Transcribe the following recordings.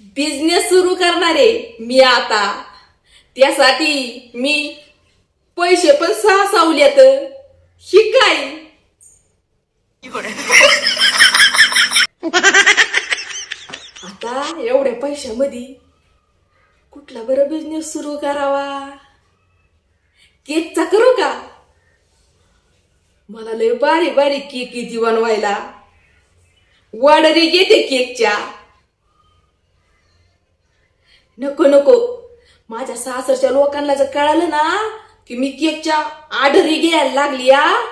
Business सुरू करणार आहे मी आता. त्यासाठी मी पैसे पण सहा सावल्यात. शिकाय आता एवढ्या पैशामध्ये कुठला बरं बिझनेस सुरू करावा? केकचा करू का? मला लय बारीक बारीक केक येते बनवायला. वाडरी घेते केकच्या. नको नको. माझ्या सासरच्या लोकांना जर कळालं ना की मी केकच्या आढरी घ्यायला लागली या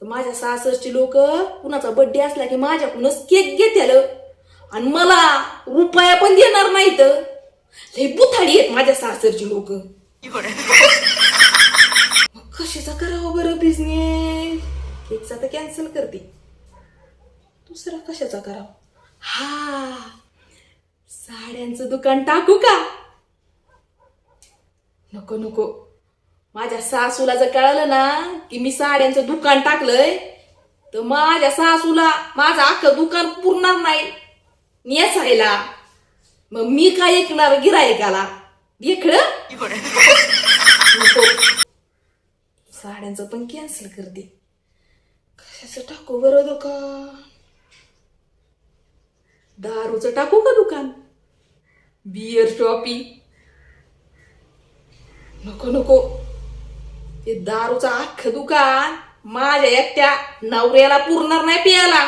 तर माझ्या सासरची लोक कुणाचा बड्डे असला की माझ्याकडूनच केक घेत्याल. आणि मला रुपया पण देणार नाहीत. लय बुथाडी आहेत माझ्या सासरची लोक. कशाचा करावा बरं बिझनेस केकचा तर कॅन्सल करते. दुसरा कशाचा करावा? हा. साड्यांचं दुकान टाकू का? नको नको. माझ्या सासूला जर कळालं ना की मी साड्यांचं दुकान टाकलंय तर माझ्या सासूला माझं अख्खं दुकान पुरणार नाही. नेसायला मग मी काय ऐकणार गिरायकाला? एकड नको साड्यांचं पण कॅन्सल करते कशाचं टाकू बरं दुकान? दारूचं टाकू का दुकान? बियर टॉपी नको नको. ते दारूचं अख्खं दुकान माझ्या एकट्या नवऱ्याला पुरणार नाही पियाला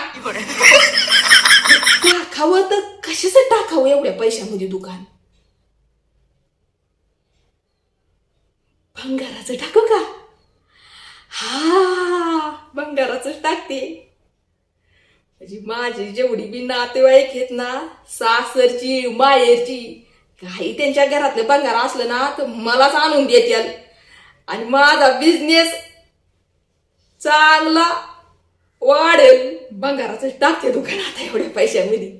टाकावं तर कशाचं टाकावं एवढ्या पैशामध्ये दुकान? भंगाराचं टाकू का? हा भंगाराच टाकते. माझी जेवढी बी नातेवाईक आहेत ना सासरची माहेरची काही त्यांच्या घरातलं भंगार असलं ना तर मलाच आणून देतील. आणि माझा बिझनेस चांगला वाढेल. बंगाराचं टाकते दुकान आता एवढ्या पैशामध्ये.